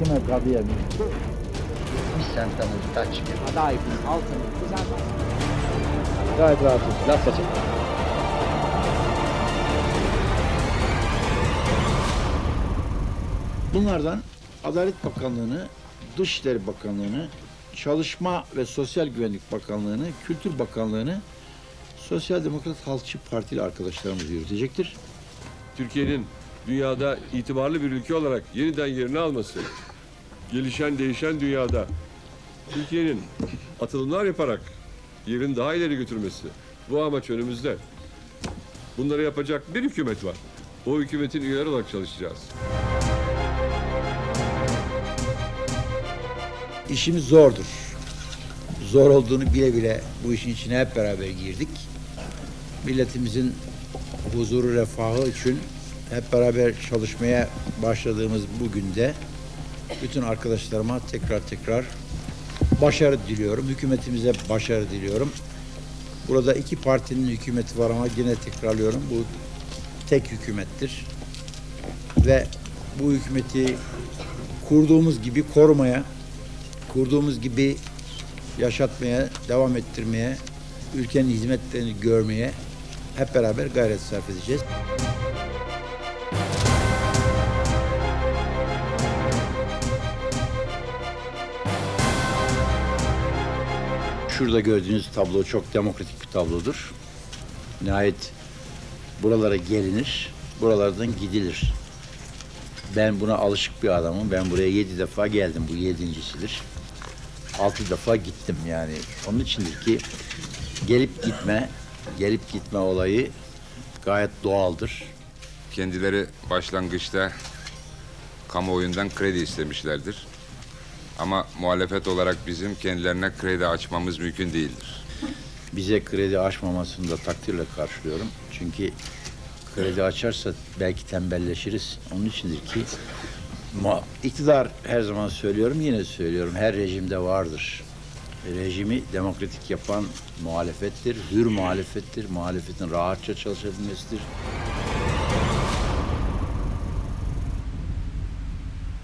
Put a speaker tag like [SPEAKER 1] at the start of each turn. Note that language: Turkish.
[SPEAKER 1] Ultima Gabriel.
[SPEAKER 2] Mi sentono di touch
[SPEAKER 1] Ma dai, alzami. Scusate.
[SPEAKER 3] Gayet rahatız. Laf açık.
[SPEAKER 4] Bunlardan Adalet Bakanlığı'nı, Dışişleri Bakanlığı'nı, Çalışma ve Sosyal Güvenlik Bakanlığı'nı, Kültür Bakanlığı'nı Sosyal Demokrat Halkçı Partili arkadaşlarımız yürütecektir.
[SPEAKER 5] Türkiye'nin dünyada itibarlı bir ülke olarak yeniden yerini alması, gelişen değişen dünyada Türkiye'nin atılımlar yaparak yerini daha ileri götürmesi bu amaç önümüzde. Bunları yapacak bir hükümet var. O hükümetin üyeleri olarak çalışacağız.
[SPEAKER 4] İşimiz zordur. Zor olduğunu bile bile bu işin içine hep beraber girdik. Milletimizin huzuru, refahı için hep beraber çalışmaya başladığımız bu günde bütün arkadaşlarıma tekrar tekrar başarı diliyorum. Hükümetimize başarı diliyorum. Burada iki partinin hükümeti var ama yine tekrarlıyorum bu tek hükümettir. Ve bu hükümeti kurduğumuz gibi korumaya, kurduğumuz gibi yaşatmaya, devam ettirmeye, ülkenin hizmetlerini görmeye hep beraber gayret sarf edeceğiz. Şurada gördüğünüz tablo çok demokratik bir tablodur. Nihayet buralara gelinir, buralardan gidilir. Ben buna alışık bir adamım. Ben buraya yedi defa geldim. Bu yedincisidir. Altı defa gittim yani. Onun içindir ki gelip gitme, gelip gitme olayı gayet doğaldır.
[SPEAKER 6] Kendileri başlangıçta kamuoyundan kredi istemişlerdir. Ama muhalefet olarak bizim kendilerine kredi açmamız mümkün değildir.
[SPEAKER 4] Bize kredi açmamasını da takdirle karşılıyorum. Çünkü kredi açarsa belki tembelleşiriz. Onun içindir ki iktidar her zaman söylüyorum yine söylüyorum her rejimde vardır. Rejimi demokratik yapan muhalefettir, hür muhalefettir, muhalefetin rahatça çalışabilmesidir.